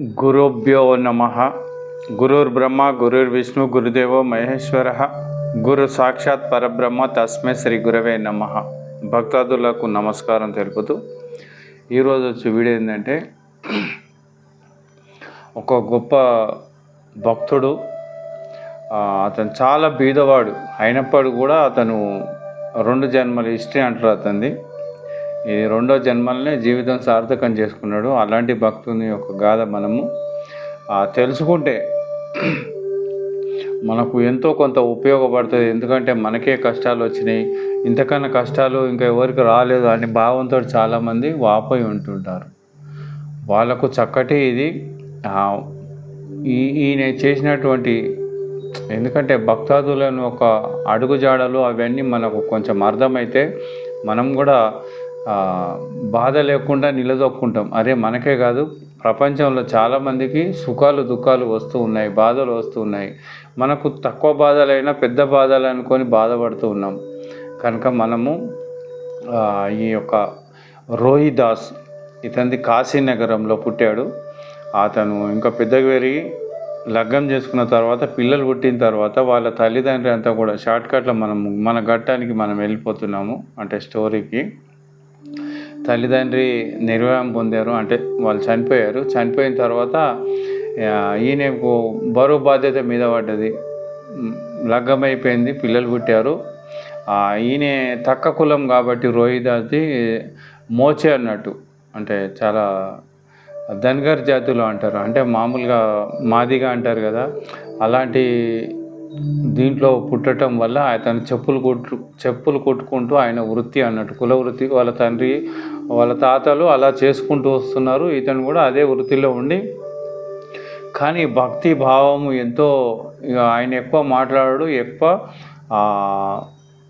గురుభ్యో నమ. గురుర్బ్రహ్మ గురుర్విష్ణు గురుదేవో మహేశ్వర. గురు సాక్షాత్ పరబ్రహ్మ తస్మే శ్రీ గురవే నమ. భక్తాదులకు నమస్కారం తెలుపుతూ ఈరోజు వచ్చి వీడియో ఏంటంటే ఒక గొప్ప భక్తుడు అతను చాలా బీదవాడు. అయినప్పటికీ కూడా అతను రెండు జన్మల హిస్టరీ అంటారు అతనిది. ఈ రెండో జన్మలనే జీవితం సార్థకం చేసుకున్నాడు. అలాంటి భక్తుని యొక్క గాథ మనము తెలుసుకుంటే మనకు ఎంతో కొంత ఉపయోగపడుతుంది. ఎందుకంటే మనకే కష్టాలు వచ్చినాయి. ఇంతకన్నా కష్టాలు ఇంకా ఎవరికి రాలేదు అని భావంతో చాలామంది వాపోయి ఉంటుంటారు. వాళ్ళకు చక్కటి ఇది ఈ ఈయన చేసినటువంటి ఎందుకంటే భక్తాదులను ఒక అడుగుజాడలు అవన్నీ మనకు కొంచెం అర్థమైతే మనం కూడా బాధ లేకుండా నిలదొక్కుంటాం. అరే మనకే కాదు ప్రపంచంలో చాలామందికి సుఖాలు దుఃఖాలు వస్తూ ఉన్నాయి బాధలు వస్తూ ఉన్నాయి. మనకు తక్కువ బాధలైనా పెద్ద బాధలు అనుకొని బాధపడుతూ ఉన్నాం. కనుక మనము ఈ యొక్క రోహిదాస్ ఇతనిది కాశీనగరంలో పుట్టాడు. అతను ఇంకా పెద్దగా పెరిగి లగ్గం చేసుకున్న తర్వాత పిల్లలు పుట్టిన తర్వాత వాళ్ళ తల్లిదండ్రి అంతా కూడా షార్ట్కట్లో మనం మన ఘట్టానికి మనం వెళ్ళిపోతున్నాము అంటే స్టోరీకి. తల్లిదండ్రి నిర్వయం పొందారు. అంటే వాళ్ళు చనిపోయారు. చనిపోయిన తర్వాత ఈయనకు బరువు బాధ్యత మీద పడ్డది. లగ్గమైపోయింది. పిల్లలు పుట్టారు. ఈయన తక్క కులం కాబట్టి రోహిదాది మోచే అన్నట్టు. అంటే చాలా ధన్గర్ జాతులు అంటారు. అంటే మామూలుగా మాదిగా అంటారు కదా. అలాంటి దీంట్లో పుట్టడం వల్ల అతను చెప్పులు కుట్టు చెప్పులు కొట్టుకుంటూ ఆయన వృత్తి అన్నట్టు కుల వృత్తి వాళ్ళ తండ్రి వాళ్ళ తాతలు అలా చేసుకుంటూ వస్తున్నారు. ఇతను కూడా అదే వృత్తిలో ఉండి. కానీ భక్తి భావము ఎంతో ఇక ఆయన ఎక్కువ మాట్లాడాడు ఎక్కువ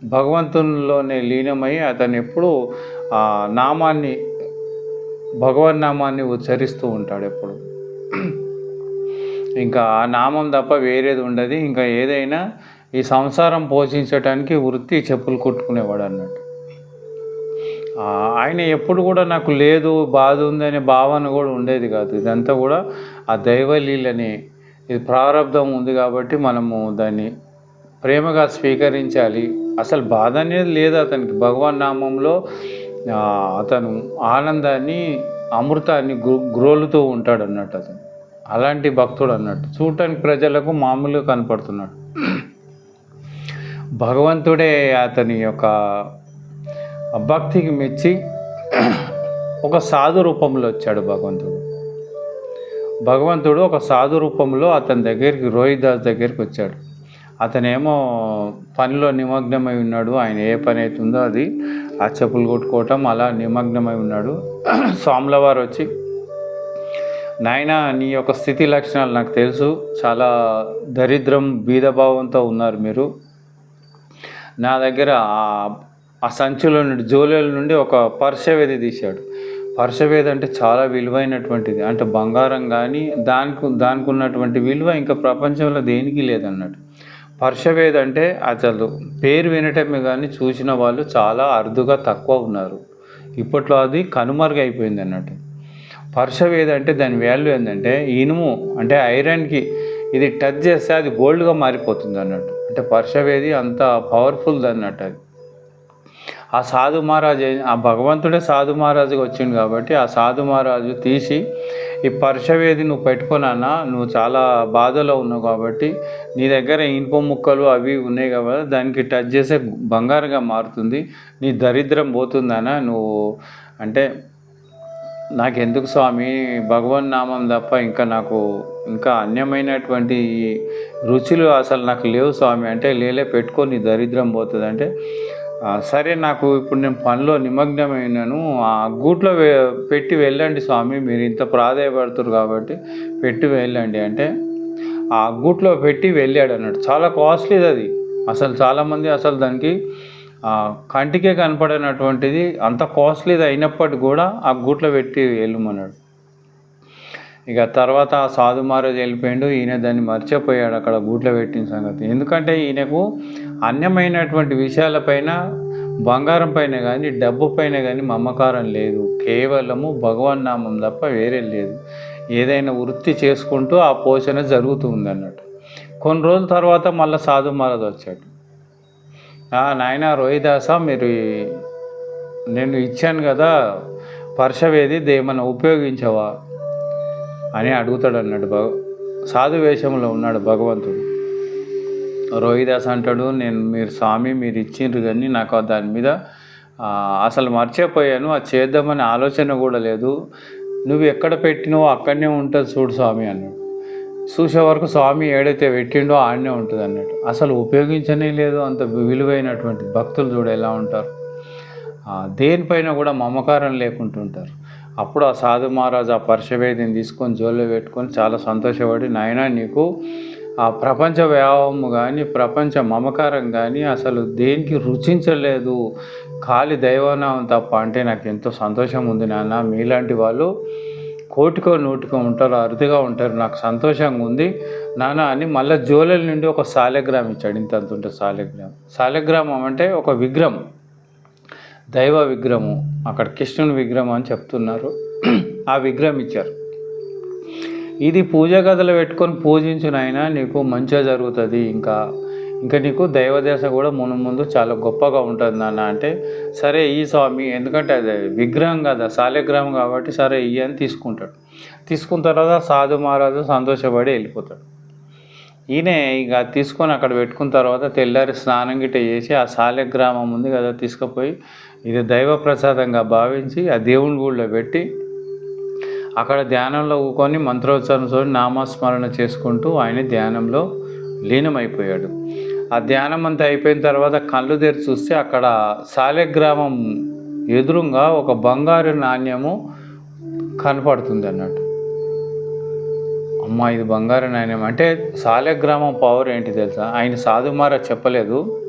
భగవంతునిలోనే లీనమై అతను ఎప్పుడు నామాన్ని భగవన్ నామాన్ని ఉచ్చరిస్తూ ఉంటాడు ఎప్పుడు. ఇంకా ఆ నామం తప్ప వేరేది ఉండదు. ఇంకా ఏదైనా ఈ సంసారం పోషించడానికి వృత్తి చెప్పులు కుట్టుకునేవాడు అన్నట్టు. ఆయన ఎప్పుడు కూడా నాకు లేదు బాధ ఉందనే భావన కూడా ఉండేది కాదు. ఇదంతా కూడా ఆ దైవలీలని ఇది ప్రారంధం ఉంది కాబట్టి మనము దాన్ని ప్రేమగా స్వీకరించాలి. అసలు బాధ అనేది లేదు అతనికి. భగవాన్ నామంలో అతను ఆనందాన్ని అమృతాన్ని గ్రో గ్రోలుతూ ఉంటాడు అన్నట్టు అతను. అలాంటి భక్తుడు అన్నట్టు చూడటానికి ప్రజలకు మామూలుగా కనపడుతున్నాడు. భగవంతుడే అతని యొక్క భక్తికి మెచ్చి ఒక సాధు రూపంలో వచ్చాడు భగవంతుడు. భగవంతుడు ఒక సాధు రూపంలో అతని దగ్గరికి రోహిదాస్ దగ్గరికి వచ్చాడు. అతనేమో పనిలో నిమగ్నమై ఉన్నాడు. ఆయన ఏ పని అవుతుందో అది ఆ చెప్పులు కొట్టుకోవటం అలా నిమగ్నమై ఉన్నాడు. స్వాముల వారు వచ్చి నాయన నీ యొక్క స్థితి లక్షణాలు నాకు తెలుసు. చాలా దరిద్రం బీదభావంతో ఉన్నారు మీరు. నా దగ్గర ఆ- ఆ సంచుల నుండి జోలెల నుండి ఒక పర్షవేది తీశాడు. పర్షవేది అంటే చాలా విలువైనటువంటిది. అంటే బంగారం కానీ దానికి దానికి ఉన్నటువంటి విలువ ఇంకా ప్రపంచంలో దేనికి లేదన్నట్టు. పర్షవేది అంటే అసలు పేరు వినటమే కానీ చూసిన వాళ్ళు చాలా అరుదుగా తక్కువ ఉన్నారు. ఇప్పట్లో అది కనుమరుగైపోయింది అన్నట్టు. పర్షవేది అంటే దాని వాల్యూ ఏంటంటే ఇనుము అంటే ఐరన్కి ఇది టచ్ చేస్తే అది గోల్డ్గా మారిపోతుంది అన్నట్టు. అంటే పర్షవేది అంత పవర్ఫుల్ అన్నట్టు అది. ఆ సాధు మహారాజు ఆ భగవంతుడే సాధు మహారాజుగా వచ్చింది కాబట్టి ఆ సాధు మహారాజు తీసి ఈ పర్షవేది నువ్వు పెట్టుకున్నానా నువ్వు చాలా బాధలో ఉన్నావు కాబట్టి నీ దగ్గర ఇనుప ముక్కలు అవి ఉన్నాయి కాబట్టి దానికి టచ్ చేసే బంగారుగా మారుతుంది నీ దరిద్రం పోతుందనా నువ్వు అంటే నాకెందుకు స్వామి? భగవన్ నామం తప్ప ఇంకా నాకు ఇంకా అన్యమైనటువంటి రుచులు అసలు నాకు లేవు స్వామి. అంటే లేలే పెట్టుకొని దరిద్రం పోతుంది. అంటే సరే నాకు ఇప్పుడు నేను పనిలో నిమగ్నమైనాను. ఆ గూట్లో పెట్టి వెళ్ళండి స్వామి. మీరు ఇంత ప్రాధాయపడుతున్నారు కాబట్టి పెట్టి వెళ్ళండి. అంటే ఆ గూట్లో పెట్టి వెళ్ళాడు అన్నట్టు చాలా కాస్ట్లీది అది అసలు చాలామంది అసలు దానికి కంటికే కనపడినటువంటిది అంత కాస్ట్లీది అయినప్పటికీ కూడా ఆ గూట్లో పెట్టి వెళ్ళమన్నాడు ఇక తర్వాత ఆ సాధు మహారాజ్ వెళ్ళిపోయాడు ఈయన దాన్ని మర్చిపోయాడు అక్కడ గూట్లో పెట్టిన సంగతి. ఎందుకంటే ఈయనకు అన్యమైనటువంటి విషయాలపైన బంగారం పైన కానీ డబ్బు పైన కానీ మమకారం లేదు. కేవలము భగవన్ నామం తప్ప వేరే లేదు. ఏదైనా వృత్తి చేసుకుంటూ ఆ పోషణ జరుగుతుంది అన్నట్టు కొన్ని రోజుల తర్వాత మళ్ళీ సాధు మహారాజ్ వచ్చాడు. నాయన రోహిదాస మీరు నేను ఇచ్చాను కదా పర్షవేది దేమన్నా ఉపయోగించవా అని అడుగుతాడు అన్నాడు భగ సాధు వేషంలో ఉన్నాడు భగవంతుడు. రోహిదాస్ అంటాడు నేను మీరు స్వామి మీరు ఇచ్చిండ్రు కానీ నాకు దాని మీద అసలు మర్చిపోయాను అది చేద్దామనే ఆలోచన కూడా లేదు. నువ్వు ఎక్కడ పెట్టినవో అక్కడనే ఉంటుంది చూడు స్వామి అన్నాడు. చూసే వరకు స్వామి ఏడైతే పెట్టిండో ఆడనే ఉంటుంది అన్నట్టు. అసలు ఉపయోగించనే లేదు అంత విలువైనటువంటి భక్తులు చూడ ఎలా ఉంటారు. దేనిపైన కూడా మమకారం లేకుంటుంటారు. అప్పుడు ఆ సాధు మహారాజ్ ఆ పర్షవేదిని తీసుకొని జోల్లో పెట్టుకొని చాలా సంతోషపడి నాయన నీకు ఆ ప్రపంచ వ్యాపము కానీ ప్రపంచ మమకారం కానీ అసలు దేనికి రుచించలేదు. ఖాళీ దైవనామం తప్ప అంటే నాకు ఎంతో సంతోషం ఉంది నాన్న మీలాంటి వాళ్ళు కోటికో నూటికో ఉంటారు అరుదుగా ఉంటారు నాకు సంతోషంగా ఉంది. నానా అని మళ్ళీ జోలెల నుండి ఒక సాలెగ్రామ్ ఇచ్చాడు ఇంత అంత ఉంటే సాలెగ్రామ్ సాలెగ్రామం అంటే ఒక విగ్రహం దైవ విగ్రహము. అక్కడ కృష్ణుని విగ్రహం అని చెప్తున్నారు. ఆ విగ్రహం ఇచ్చారు. ఇది పూజ గదిలో పెట్టుకొని పూజించిన అయినా నీకు మంచిగా జరుగుతుంది. ఇంకా ఇంకా నీకు దైవదేశ కూడా మును ముందు చాలా గొప్పగా ఉంటుంది నాన్న. అంటే సరే ఈ స్వామి ఎందుకంటే అది విగ్రహం కదా శాలిగ్రహం కాబట్టి సరే ఈ అని తీసుకుంటాడు. తీసుకున్న తర్వాత సాధు మహారాజు సంతోషపడి వెళ్ళిపోతాడు. ఈయన ఇక తీసుకొని అక్కడ పెట్టుకున్న తర్వాత తెల్లారి స్నానం గిట్ట చేసి ఆ శాలిగ్రామం ఉంది కదా తీసుకుపోయి ఇది దైవ ప్రసాదంగా భావించి ఆ దేవుని గుడిలో పెట్టి అక్కడ ధ్యానంలో కూకొని మంత్రోచ్చారణతో నామస్మరణ చేసుకుంటూ ఆయన ధ్యానంలో లీనమైపోయాడు. ఆ ధ్యానం అంతా అయిపోయిన తర్వాత కళ్ళు తెరిచి చూస్తే అక్కడ సాలెగ్రామం ఎదురుగా ఒక బంగారు నాణ్యము కనపడుతుంది అన్నట్టు. అమ్మ ఇది బంగారు నాణ్యం. అంటే సాలెగ్రామం పవర్ ఏంటి తెలుసా? ఆయన సాధుమార చెప్పలేదు.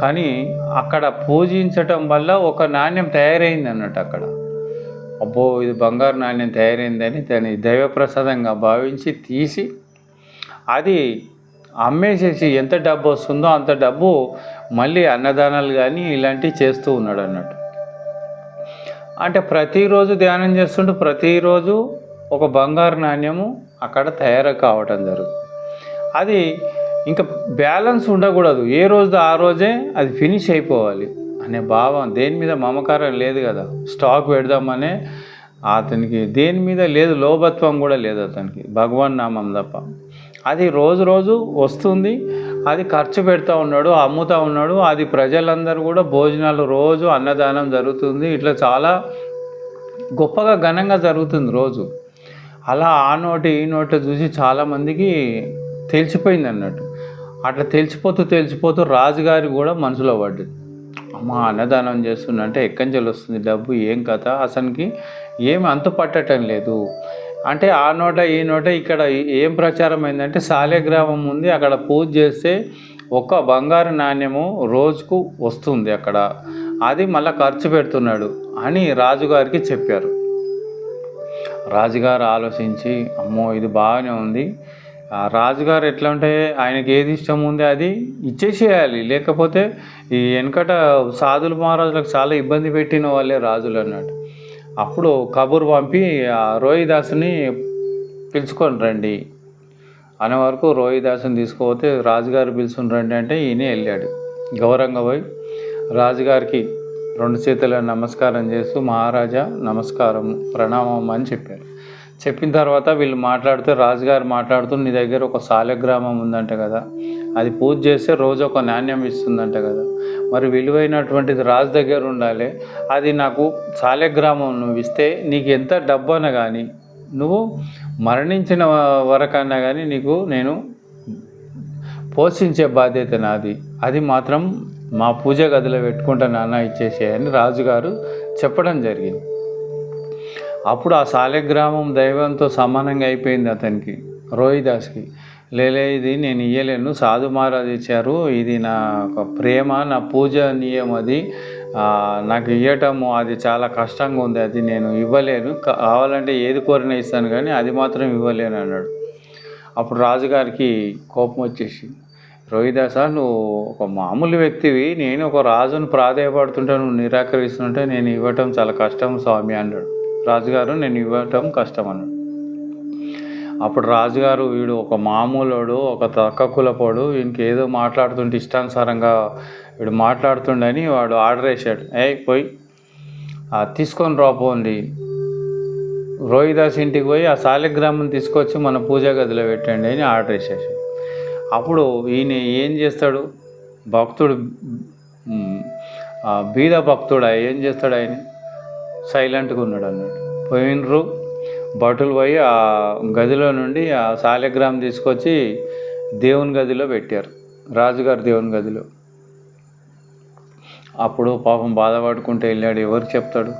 కానీ అక్కడ పూజించటం వల్ల ఒక నాణ్యం తయారైంది అన్నట్టు అక్కడ. అబ్బో ఇది బంగారు నాణ్యం తయారైందని దాన్ని దైవప్రసాదంగా భావించి తీసి అది అమ్మేసేసి ఎంత డబ్బు వస్తుందో అంత డబ్బు మళ్ళీ అన్నదానాలు కానీ ఇలాంటివి చేస్తూ ఉన్నాడు అన్నట్టు. అంటే ప్రతిరోజు ధ్యానం చేస్తుంటే ప్రతిరోజు ఒక బంగారు నాణ్యము అక్కడ తయారు కావటం జరుగుతుంది. అది ఇంకా బ్యాలెన్స్ ఉండకూడదు. ఏ రోజు ఆ రోజే అది ఫినిష్ అయిపోవాలి అనే భావం దేని మీద మమకారం లేదు కదా. స్టాక్ పెడదామనే అతనికి దేని మీద లేదు లోభత్వం కూడా లేదు అతనికి. భగవాన్ నామం తప్ప. అది రోజు రోజు వస్తుంది అది ఖర్చు పెడతా ఉన్నాడు అమ్ముతూ ఉన్నాడు అది ప్రజలందరూ కూడా భోజనాలు రోజు అన్నదానం జరుగుతుంది. ఇట్లా చాలా గొప్పగా ఘనంగా జరుగుతుంది రోజు. అలా ఆ నోటి ఈ నోట్లు చూసి చాలామందికి తెలిసిపోయింది అన్నట్టు. అట్లా తెలిసిపోతూ తెలిసిపోతూ రాజుగారి కూడా మనసులో పడ్డది. అమ్మ అన్నదానం చేస్తుందంటే ఎక్కడి నుంచి వస్తుంది డబ్బు ఏం కథ? అతనికి ఏమి అంతు పట్టడం లేదు. అంటే ఆ నోట ఈ నోట ఇక్కడ ఏం ప్రచారం అయిందంటే సాలెగ్రామం ఉంది అక్కడ పూజ చేస్తే ఒక బంగారు నాణ్యము రోజుకు వస్తుంది అక్కడ. అది మళ్ళీ ఖర్చు పెడుతున్నాడు అని రాజుగారికి చెప్పారు. రాజుగారు ఆలోచించి అమ్మో ఇది బాగానే ఉంది. రాజుగారు ఎట్లా ఉంటే ఆయనకి ఏది ఇష్టం ఉంది అది ఇచ్చేసేయాలి. లేకపోతే ఈ వెనకట సాధులు మహారాజులకు చాలా ఇబ్బంది పెట్టిన వాళ్ళే రాజులు అన్నట్టు. అప్పుడు కబుర్ పంపి ఆ రోహిదాసుని పిలుచుకొని రండి. అనే వరకు రోహిదాసుని తీసుకుపోతే రాజుగారు పిలుచుని రండి అంటే ఈయన వెళ్ళాడు. గౌరవంగా పోయి రాజుగారికి రెండు చేతుల నమస్కారం చేస్తూ మహారాజా నమస్కారం ప్రణామం అని చెప్పారు. చెప్పిన తర్వాత వీళ్ళు మాట్లాడుతూ రాజుగారు మాట్లాడుతూ నీ దగ్గర ఒక సాలగ్రామం ఉందంట కదా. అది పూజ చేస్తే రోజు ఒక నాణ్యం ఇస్తుందంట కదా. మరి విలువైనటువంటిది రాజు దగ్గర ఉండాలి. అది నాకు సాలెగ్రామం నువ్వు ఇస్తే నీకు ఎంత డబ్బు కానీ నువ్వు మరణించిన వరకన్నా కానీ నీకు నేను పోషించే బాధ్యత నాది. అది మాత్రం మా పూజ గదిలో పెట్టుకుంటా నాన్న ఇచ్చేసేయని రాజుగారు చెప్పడం జరిగింది. అప్పుడు ఆ సాలెగ్రామం దైవంతో సమానంగా అయిపోయింది అతనికి రోహిదాస్కి. లేలే ఇది నేను ఇయ్యలేను. సాధు మహారాజ్ ఇచ్చారు. ఇది నా ఒక ప్రేమ నా పూజనీయం అది. నాకు ఇవ్వటము అది చాలా కష్టంగా ఉంది. అది నేను ఇవ్వలేను. కావాలంటే ఏది కోరిన ఇస్తాను కానీ అది మాత్రం ఇవ్వలేను అన్నాడు. అప్పుడు రాజుగారికి కోపం వచ్చేసి రోహిదాస నువ్వు ఒక మామూలు వ్యక్తివి. నేను ఒక రాజును ప్రాధాయపడుతుంటే నువ్వు నిరాకరిస్తుంటే నేను ఇవ్వటం చాలా కష్టం స్వామి అన్నాడు. రాజుగారు నేను ఇవ్వటం కష్టం అన్నాడు. అప్పుడు రాజుగారు వీడు ఒక మామూలోడు ఒక తక్క కులపోడు వీనికి ఏదో మాట్లాడుతుంటే ఇష్టానుసారంగా వీడు మాట్లాడుతుండని వాడు ఆర్డర్ వేసాడు ఏ పోయి తీసుకొని రాపోండి రోహిదాస్ ఇంటికి పోయి ఆ శాలిగ్రామం తీసుకొచ్చి మన పూజా గదిలో పెట్టండి అని ఆర్డర్ వేసేసాడు. అప్పుడు ఈయన ఏం చేస్తాడు? భక్తుడు బీద భక్తుడు ఏం చేస్తాడు ఆయన? సైలెంట్గా ఉన్నాడు అన్నాడు పోయినరు భటులు పోయి ఆ గదిలో నుండి ఆ శాలిగ్రామ్ తీసుకొచ్చి దేవుని గదిలో పెట్టారు. రాజుగారు దేవుని గదిలో. అప్పుడు పాపం బాధపడుకుంటూ వెళ్ళాడు. ఎవరికి చెప్తాడు?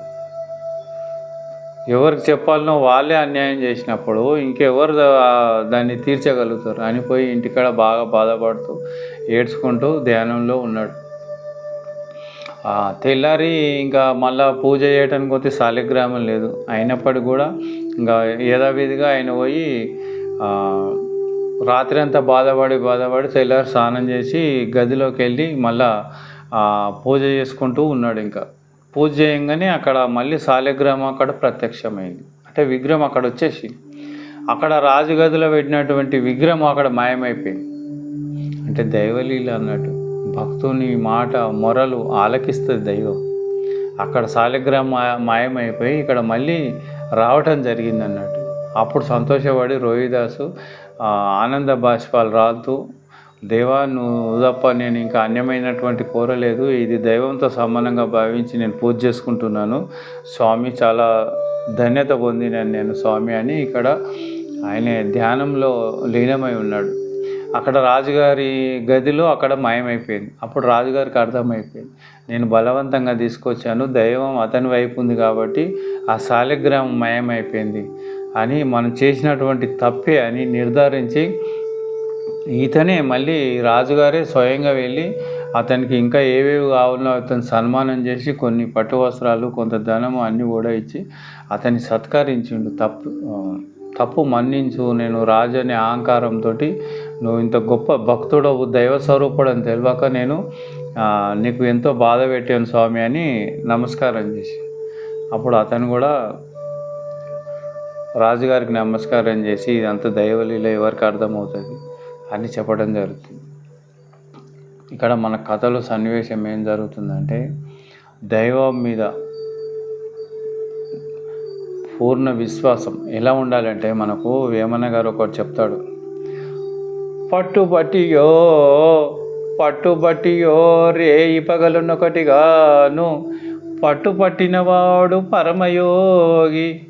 ఎవరికి చెప్పాలనో వాళ్ళే అన్యాయం చేసినప్పుడు ఇంకెవరు దాన్ని తీర్చగలుగుతారు? అని పోయి ఇంటికాడ బాగా బాధపడుతూ ఏడ్చుకుంటూ ధ్యానంలో ఉన్నాడు. తెల్లారి ఇంకా మళ్ళా పూజ చేయడానికి పోతే శాలిగ్రామం లేదు. అయినప్పటికీ కూడా ఇంకా యథావిధిగా ఆయన పోయి రాత్రి అంతా బాధపడి బాధపడి తెల్లారి స్నానం చేసి గదిలోకి వెళ్ళి మళ్ళా పూజ చేసుకుంటూ ఉన్నాడు ఇంకా. పూజ చేయంగానే అక్కడ మళ్ళీ శాలిగ్రామం అక్కడ ప్రత్యక్షమైంది. అంటే విగ్రహం అక్కడ వచ్చేసి అక్కడ రాజుగదిలో పెట్టినటువంటి విగ్రహం అక్కడ మాయమైపోయింది. అంటే దైవలీల అన్నట్టు. భక్తుని మాట మొరలు ఆలకిస్తుంది దైవం. అక్కడ శాలిగ్రామం మాయమైపోయి ఇక్కడ మళ్ళీ రావటం జరిగింది అన్నట్టు అప్పుడు సంతోషపడి రోహిదాసు ఆనంద బాష్పాలు రాలుతూ దేవా నువ్వు తప్ప నేను ఇంకా అన్యమైనటువంటి కోరలేదు ఇది దైవంతో సమానంగా భావించి నేను పూజ చేసుకుంటున్నాను. స్వామి చాలా ధన్యత పొందినాను నేను స్వామి అని ఇక్కడ ఆయన ధ్యానంలో లీనమై ఉన్నాడు. అక్కడ రాజుగారి గదిలో అక్కడ మాయమైపోయింది. అప్పుడు రాజుగారికి అర్థమైపోయింది. నేను బలవంతంగా తీసుకొచ్చాను దైవం అతని వైపు ఉంది కాబట్టి ఆ శాలిగ్రామం మాయమైపోయింది అని మనం చేసినటువంటి తప్పే అని నిర్ధారించి ఈతనే మళ్ళీ రాజుగారే స్వయంగా వెళ్ళి అతనికి ఇంకా ఏవేవి కావాలో అతను సన్మానం చేసి కొన్ని పట్టు వస్త్రాలు కొంత ధనము అన్నీ కూడా ఇచ్చి అతన్ని సత్కరించిండు. తప్పు తప్పు మన్నించు నేను రాజు అనే అహంకారంతో నువ్వు ఇంత గొప్ప భక్తుడవు దైవ స్వరూపుడు అని తెలియక నేను నీకు ఎంతో బాధ పెట్టాను స్వామి అని నమస్కారం చేసి. అప్పుడు అతను కూడా రాజుగారికి నమస్కారం చేసి ఇదంతా దైవలీల ఎవరికి అర్థమవుతుంది అని చెప్పడం జరుగుతుంది. ఇక్కడ మన కథలో సన్నివేశం ఏం జరుగుతుందంటే దైవం మీద పూర్ణ విశ్వాసం ఎలా ఉండాలంటే మనకు వేమన్న గారు ఒకటి చెప్తాడు పట్టుబట్టియో పట్టుబట్టియో రేయి పగలున్నొకటిగాను పట్టుపట్టినవాడు పరమయోగి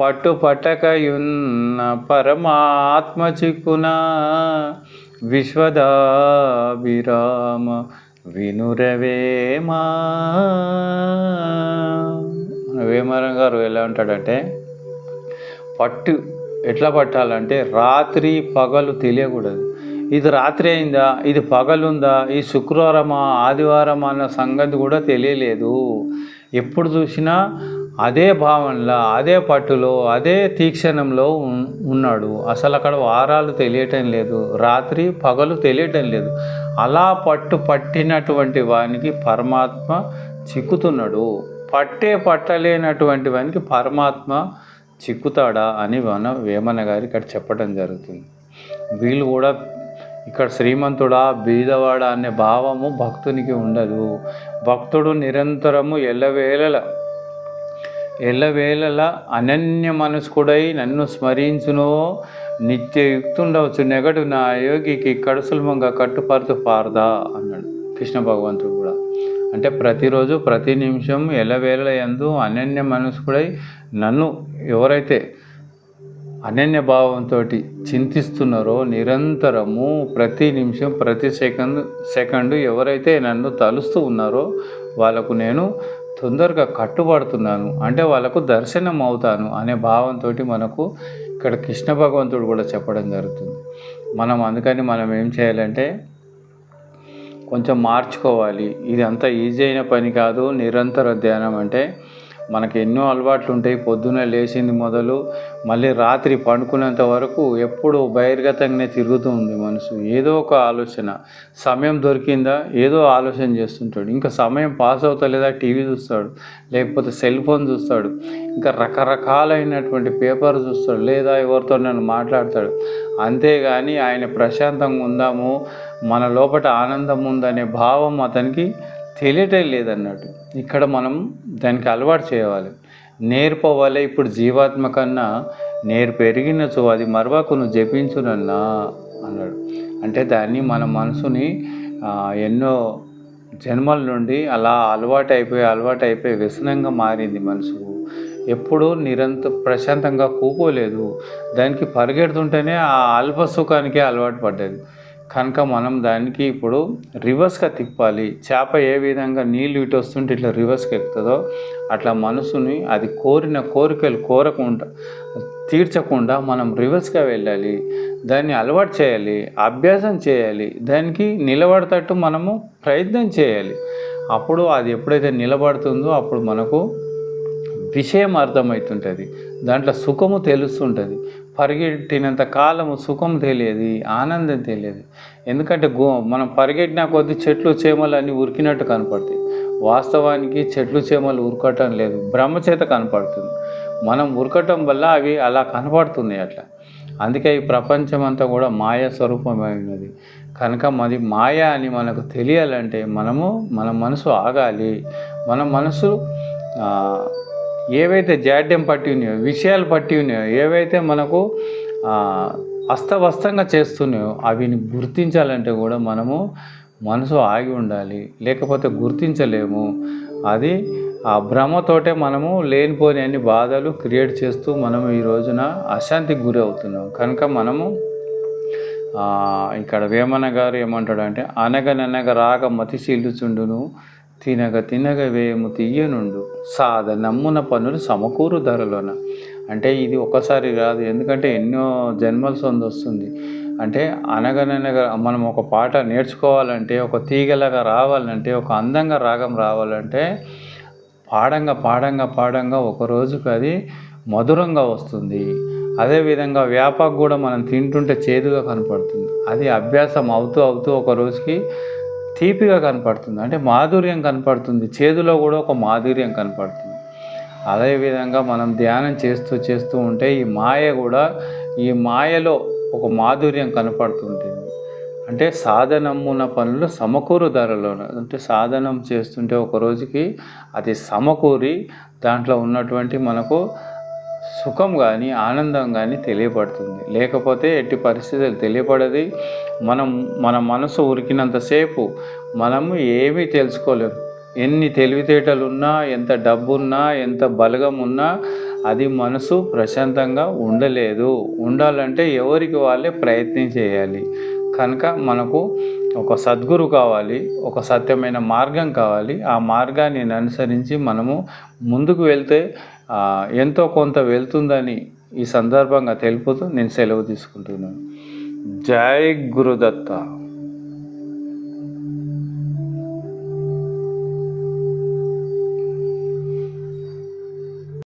పట్టుపట్టకయున్న పరమాత్మ చిక్కున. విశ్వదాభిరామ వినురవేమా వేమరం గారు ఎలా ఉంటాడంటే పట్టు ఎట్లా పట్టాలంటే రాత్రి పగలు తెలియకూడదు. ఇది రాత్రి అయిందా? ఇది పగలుందా? ఈ శుక్రవారమా ఆదివారం అన్న సంగతి కూడా తెలియలేదు. ఎప్పుడు చూసినా అదే భావనలో అదే పట్టులో అదే తీక్షణంలో ఉన్నాడు. అసలు అక్కడ వారాలు తెలియటం లేదు. రాత్రి పగలు తెలియటం లేదు. అలా పట్టు పట్టినటువంటి వానికి పరమాత్మ చిక్కుతున్నాడు. పట్టే పట్టలేనటువంటి వానికి పరమాత్మ చిక్కుతాడా అని మన వేమన గారు ఇక్కడ చెప్పడం జరుగుతుంది. వీళ్ళు కూడా ఇక్కడ శ్రీమంతుడా బీదవాడ అనే భావము భక్తునికి ఉండదు. భక్తుడు నిరంతరము ఎల్లవేళల ఎల్లవేళల అనన్య మనస్కుడై నన్ను స్మరించునో నిత్య యుక్తుండవచ్చు నెగడు నా యోగికి కడుసులమంగా కట్టుపరుతు పారదా అన్నాడు కృష్ణ భగవంతుడు కూడా. అంటే ప్రతిరోజు ప్రతి నిమిషం ఎల్లవేళల ఎందు అనన్య మనస్కుడై నన్ను ఎవరైతే అనన్య భావంతో చింతిస్తున్నారో నిరంతరము ప్రతి నిమిషం ప్రతి సెకండ్ సెకండ్ ఎవరైతే నన్ను తలుస్తూ ఉన్నారో వాళ్ళకు నేను తొందరగా కట్టుబడుతున్నాను. అంటే వాళ్ళకు దర్శనం అవుతాను అనే భావంతో మనకు ఇక్కడ కృష్ణ భగవంతుడు కూడా చెప్పడం జరుగుతుంది. మనం అందుకని మనం ఏం చేయాలంటే కొంచెం మార్చుకోవాలి. ఇది అంత ఈజీ అయిన పని కాదు నిరంతర ధ్యానం అంటే మనకి ఎన్నో అలవాట్లు ఉంటాయి పొద్దున్నే లేచింది మొదలు మళ్ళీ రాత్రి పండుకునేంత వరకు ఎప్పుడు బహిర్గతంగానే తిరుగుతూ ఉంది మనసు. ఏదో ఒక ఆలోచన. సమయం దొరికిందా? ఏదో ఆలోచన చేస్తుంటాడు. ఇంకా సమయం పాస్ అవుతలేదా టీవీ చూస్తాడు. లేకపోతే సెల్ ఫోన్ చూస్తాడు. ఇంకా రకరకాలైనటువంటి పేపర్ చూస్తాడు. లేదా ఎవరితో నన్ను మాట్లాడతాడు. అంతేగాని ఆయన ప్రశాంతంగా ఉందాము మన లోపల ఆనందం ఉందనే భావం అతనికి తెలియటం లేదన్నట్టు ఇక్కడ మనం దానికి అలవాటు చేయాలి. నేర్పోవాలి ఇప్పుడు జీవాత్మ కన్నా నేర్పు పెరిగినచు అది మరవకు నువ్వు జపించునన్నా అన్నాడు. అంటే దాన్ని మన మనసుని ఎన్నో జన్మల నుండి అలా అలవాటు అయిపోయి అలవాటు అయిపోయి వ్యసనంగా మారింది మనసు. ఎప్పుడూ నిరంతర ప్రశాంతంగా కూకోలేదు. దానికి పరిగెడుతుంటేనే ఆ అల్ప సుఖానికే అలవాటు పడ్డది. కనుక మనం దానికి ఇప్పుడు రివర్స్గా తిప్పాలి. చేప ఏ విధంగా నీళ్ళు ఇటు వస్తుంటే ఇట్లా రివర్స్కి ఎక్కుతుందో అట్లా మనసుని అది కోరిన కోరికలు కోరకుండా తీర్చకుండా మనం రివర్స్గా వెళ్ళాలి. దాన్ని అలవాటు చేయాలి అభ్యాసం చేయాలి. దానికి నిలబడతట్టు మనము ప్రయత్నం చేయాలి. అప్పుడు అది ఎప్పుడైతే నిలబడుతుందో అప్పుడు మనకు విషయం అర్థమవుతుంటుంది. దాంట్లో సుఖము తెలుస్తుంటుంది. పరిగెట్టినంత కాలము సుఖం తెలియదు ఆనందం తెలియదు. ఎందుకంటే గో మనం పరిగెట్టిన కొద్ది చెట్లు చేమలు అన్నీ ఉరికినట్టు కనపడతాయి. వాస్తవానికి చెట్లు చేమలు ఉరకటం లేదు బ్రహ్మచేత కనపడుతుంది. మనం ఉరకటం వల్ల అవి అలా కనపడుతున్నాయి అట్లా. అందుకే ఈ ప్రపంచం అంతా కూడా మాయా స్వరూపమైనది. కనుక మరి మాయ అని మనకు తెలియాలంటే మనము మన మనసు ఆగాలి. మన మనసు ఏవైతే జాడ్యం పట్టి ఉన్నాయో విషయాలు పట్టి ఉన్నాయో ఏవైతే మనకు అస్తవస్తంగా చేస్తున్నాయో అవిని గుర్తించాలంటే కూడా మనము మనసు ఆగి ఉండాలి. లేకపోతే గుర్తించలేము. అది ఆ భ్రమతోటే మనము లేనిపోని అన్ని బాధలు క్రియేట్ చేస్తూ మనము ఈ రోజున అశాంతికి గురి అవుతున్నాం. కనుక మనము ఇక్కడ వేమన గారు ఏమంటాడంటే అనగననగ రాగ మతిశీలుచుండును. తినగ తినగ వేయము తీయనుండు. సాధ నమ్మున పనులు సమకూరు ధరలోన. అంటే ఇది ఒకసారి రాదు. ఎందుకంటే ఎన్నో జన్మల సొంత వస్తుంది. అంటే అనగననగా మనం ఒక పాట నేర్చుకోవాలంటే ఒక తీగలాగా రావాలంటే ఒక అందంగా రాగం రావాలంటే పాడంగా పాడంగా పాడంగా ఒక రోజుకి అది మధురంగా వస్తుంది. అదేవిధంగా వేపాకు కూడా మనం తింటుంటే చేదుగా కనపడుతుంది. అది అభ్యాసం అవుతూ అవుతూ ఒక రోజుకి తీపిగా కనపడుతుంది. అంటే మాధుర్యం కనపడుతుంది. చేదులో కూడా ఒక మాధుర్యం కనపడుతుంది. అదేవిధంగా మనం ధ్యానం చేస్తూ చేస్తూ ఉంటే ఈ మాయ కూడా ఈ మాయలో ఒక మాధుర్యం కనపడుతుంటుంది. అంటే సాధనమున పనులు సమకూరు ధరలోన. అంటే సాధనం చేస్తుంటే ఒక రోజుకి అది సమకూరి దాంట్లో ఉన్నటువంటి మనకు సుఖం కానీ ఆనందం కానీ తెలియపడుతుంది. లేకపోతే ఎట్టి పరిస్థితులు తెలియపడది. మనం మన మనసు ఉరికినంతసేపు మనము ఏమీ తెలుసుకోలేము ఎన్ని తెలివితేటలు ఉన్నా ఎంత డబ్బున్నా ఎంత బలగం ఉన్నా అది మనసు ప్రశాంతంగా ఉండలేదు. ఉండాలంటే ఎవరికి వాళ్ళే ప్రయత్నం చేయాలి. కనుక మనకు ఒక సద్గురు కావాలి ఒక సత్యమైన మార్గం కావాలి. ఆ మార్గాన్ని అనుసరించి మనము ముందుకు వెళ్తే ఎంతో కొంత వెళ్తుందని ఈ సందర్భంగా తెలుపుతూ నేను సెలవు తీసుకుంటున్నాను. జై గురుదత్త.